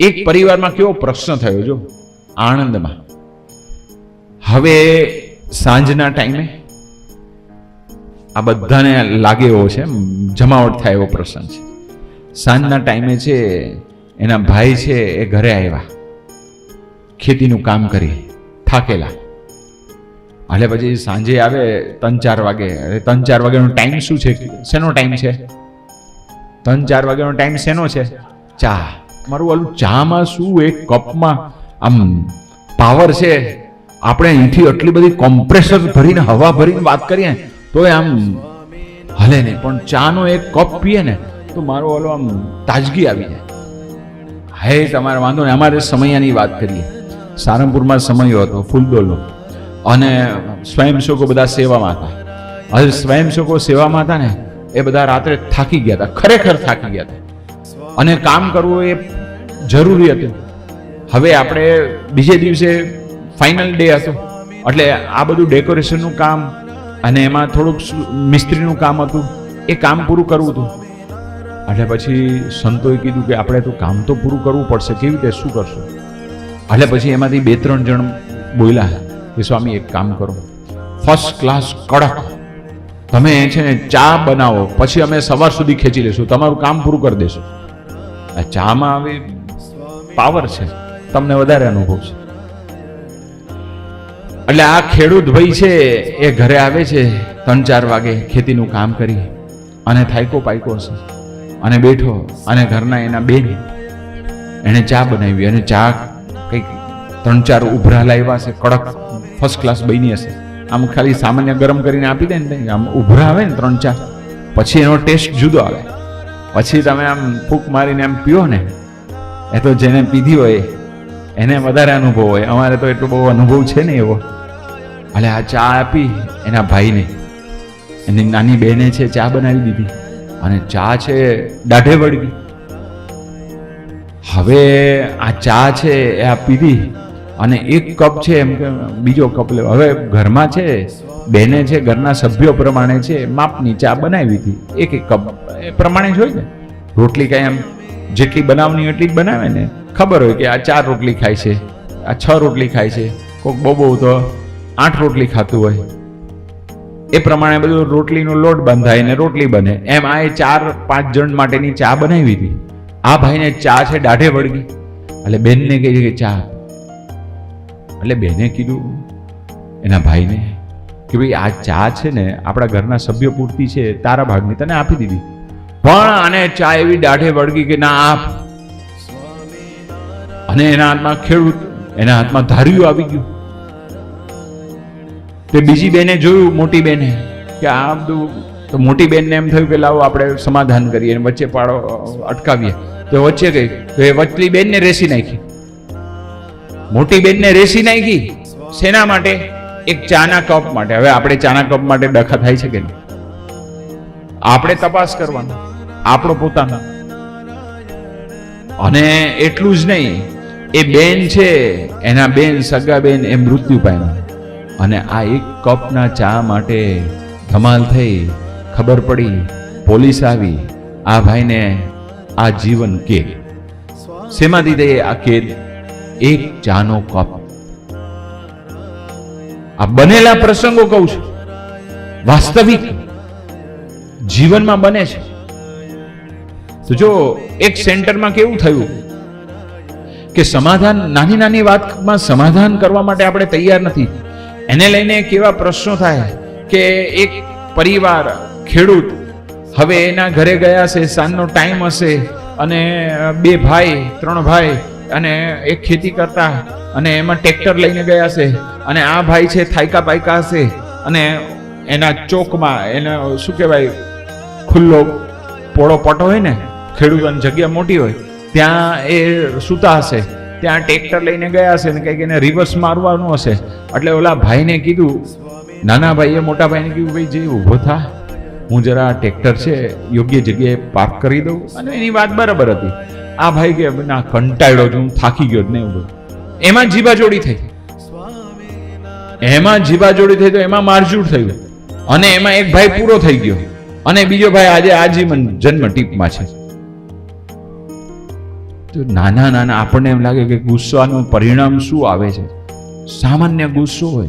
એક પરિવારમાં કેવો પ્રશ્ન થયો જો? આણંદમાં હવે સાંજના ટાઈમે આ બધાને લાગે એવો છે જમાવટ થાય એવો પ્રસંગ છે. સાંજના ટાઈમે છે એના ભાઈ છે એ ઘરે આવ્યા. ખેતીનું કામ કરી થાકેલા. એટલે પછી સાંજે આવે ત્રણ ચાર વાગે. અરે ત્રણ ચાર વાગ્યાનો ટાઈમ શું છે? શેનો ટાઈમ છે? ત્રણ ચાર વાગ્યાનો ટાઈમ શેનો છે? ચા. મારું ઓલું ચામાં શું એક કપમાં? આમ પાવર છે. આપણે અહીંથી આટલી બધી કોમ્પ્રેસર ભરીને હવા ભરીને વાત કરીએ, તો આમ હલે નહીં. પણ ચાનો એક કપ પીએ ને, તો મારો ઓલો આમ તાજગી આવી જાય. હે, તમારે વાંધો નહીં. અમારે સમયાની વાત કરીએ. સારંગપુરમાં સમયો હતો, ફૂલદોલનો. અને સ્વયંસેવકો બધા સેવામાં હતા. હવે સ્વયંસેવકો સેવામાં હતા ને, એ બધા રાત્રે થાકી ગયા હતા. ખરેખર થાકી ગયા હતા. અને કામ કરવું એ જરૂરી હતું. હવે આપણે બીજે દિવસે ફાઇનલ ડે હતો. એટલે આ બધું ડેકોરેશનનું કામ અને એમાં થોડુંક મિસ્ત્રીનું કામ હતું. એ કામ પૂરું કરવું હતું. એટલે પછી સંતોએ કીધું કે આપણે તો કામ તો પૂરું કરવું પડશે. કેવી રીતે? શું કરશું? એટલે પછી એમાંથી બે, ત્રણ જણ બોલ્યા કે સ્વામી, એક કામ કરો. ફર્સ્ટ ક્લાસ કડક. તમે છે ને ચા બનાવો. પછી અમે સવાર સુધી ખેંચી લેશું. તમારું કામ પૂરું કરી દેશું. આ ચામાં આવી પાવર છે. તમને વધારે અનુભવ છે. એટલે આ ખેડૂત ભાઈ છે, એ ઘરે આવે છે ત્રણ ચાર વાગે ખેતીનું કામ કરી અને થાયકો પાયકો હશે. અને બેઠો અને ઘરના એના બેન એણે ચા બનાવી અને ચા કંઈક ત્રણ ચાર ઉભરા લાવ્યા છે કડક ફર્સ્ટ ક્લાસ બની હશે. આમ ખાલી સામાન્ય ગરમ કરીને આપી દે ને આમ ઉભરા આવે ને ત્રણ ચાર પછી એનો ટેસ્ટ જુદો આવે. પછી તમે આમ ફૂંક મારીને આમ પીઓ ને, એ તો જેને પીધી હોય, એને વધારે અનુભવ હોય. અમારે તો એટલો બહુ અનુભવ છે ને એવો. એટલે આ ચા આપી એના ભાઈને. એની નાની બહેને છે, ચા બનાવી દીધી. અને ચા છે, દાઢે વળગી. હવે આ ચા છે, એ આ પીધી. અને એક કપ છે, એમ કે બીજો કપ લેવો. હવે ઘરમાં છે બેને છે ઘરના સભ્યો પ્રમાણે છે માપની ચા બનાવી હતી, એક એક કપ, એ પ્રમાણે જ હોય ને. રોટલી કાંઈ એમ જેટલી બનાવની એટલી જ બનાવે ને. ખબર હોય કે આ ચાર રોટલી ખાય છે, આ છ રોટલી ખાય છે કોઈક બહુ બહુ તો આઠ રોટલી ખાતું હોય. એ પ્રમાણે બધું રોટલીનો લોટ બંધાય ને રોટલી બને. એમ આ એ ચાર પાંચ જણ માટેની ચા બનાવી હતી. આ ભાઈને ચા છે દાઢે વળગી. એટલે બેનને કહે કે ચા. એટલે બેને કીધું, એના ભાઈને કે ભાઈ આ ચા છે ને આપણા ઘરના સભ્યો પૂરતી છે, તારા ભાગની તને આપી દીધી. પણ આને ચા એવી દાઢે વળગી કે ના, આપ. અને એના હાથમાં ખેડૂત, એના હાથમાં ધાર્યું આવી ગયું. તે બીજી બેને જોયું, મોટી બેને, કે આ બધું તો મોટી બેનને એમ થયું કે લાવો આપણે સમાધાન કરીએ અને વચ્ચે પાડો, અટકાવીએ. તો વચ્ચે ગઈ, તો એ વચલી બેનને રેસી નાખી. મોટી બેનને રેસી નાખી. શેના માટે? એક ચાના કપ માટે. હવે આપણે ચાના કપ માટે ડખા થાય છે કે નહીં? આપણે તપાસ કરવાનો. આપણો પોતાનો. અને એટલું જ નહીં, એ બેન છે, એના બેન, સગા બેન, એ મૃત્યુ પામ્યા. અને આ એક કપના ચા માટે ધમાલ થઈ, ખબર પડી, પોલીસ આવી, આ ભાઈને આ જીવન કેદ શેમાંથી દે આ કેદ? એક ચાનો કપ. આ બનેલા પ્રસંગો કહું છું. વાસ્તવિક જીવનમાં બને છે. તો જો એક સેન્ટરમાં કેવું થયું કે સમાધાન, નાની નાની વાતમાં સમાધાન કરવા માટે આપણે તૈયાર નથી. એને લઈને કેવા પ્રશ્નો થાય કે એક પરિવાર, ખેડૂત, હવે એના ઘરે ગયા છે સાંજનો ટાઈમ હશે અને બે ભાઈ, ત્રણ ભાઈ અને એ ખેતી કરતા અને એમાં ટ્રેક્ટર લઈને ગયા છે અને આ ભાઈ છે, થાયકા પાયકા હશે અને એના ચોકમાં એને શું કહેવાય, ખુલ્લો પોળો પટો હોય ને, ખેડૂતોની જગ્યા મોટી હોય, ત્યાં એ સૂતા હશે. ત્યાં ટ્રેક્ટર લઈને ગયા હશે ને કંઈક એને રિવર્સ મારવાનું હશે. એટલે ઓલા ભાઈને કીધું, નાના ભાઈએ મોટા ભાઈને કીધું, ભાઈ, જે ઊભો થા, હું જરા ટ્રેક્ટર છે, યોગ્ય જગ્યાએ પાર્ક કરી દઉં. અને એની વાત બરાબર હતી. આ ભાઈ કે ના, કંટાળ્યો છું હું થાકી ગયો ને એવું બધું. એમાં જીબાજોડી થઈ. એમાં જીબાજોડી થઈ તો એમાં મારઝૂડ ગયો. અને એમાં એક ભાઈ પૂરો થઈ ગયો. અને બીજો ભાઈ આજે આજીવન જન્મ ટીપમાં છે. તો નાના નાના આપણને એમ લાગે કે ગુસ્સાનું પરિણામ શું આવે છે? સામાન્ય ગુસ્સો હોય.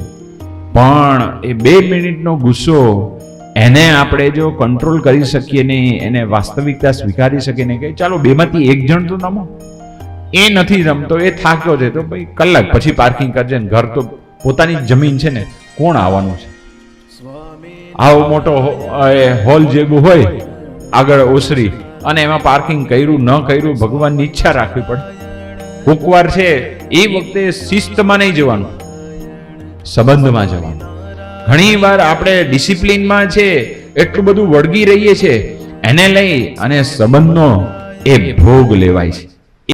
પણ એ બે મિનિટનો ગુસ્સો એને આપણે જો કંટ્રોલ કરી શકીએ નહીં એને વાસ્તવિકતા સ્વીકારી શકીએ નહીં કે ચાલો બેમાંથી એક જણ તો રમો એ નથી રમતો, એ થાક્યો છે. તો ભાઈ કલાક પછી પાર્કિંગ કરજે ને ઘર તો પોતાની જમીન છે ને, કોણ આવવાનું છે? આવો મોટો હોલ જેવું હોય, આગળ ઓસરી. અને એમાં પાર્કિંગ કર્યું, ન કર્યું, ભગવાનની ઈચ્છા રાખવી પડે. કોકવાર છે, એ વખતે શિસ્તમાં નહીં જવાનું, સંબંધમાં જવાનું. ઘણી વાર આપણે ડિસિપ્લિનમાં છે, એટલું બધું વળગી રહીએ છે, એને લઈ અને સંબંધનો એ ભોગ લેવાય છે.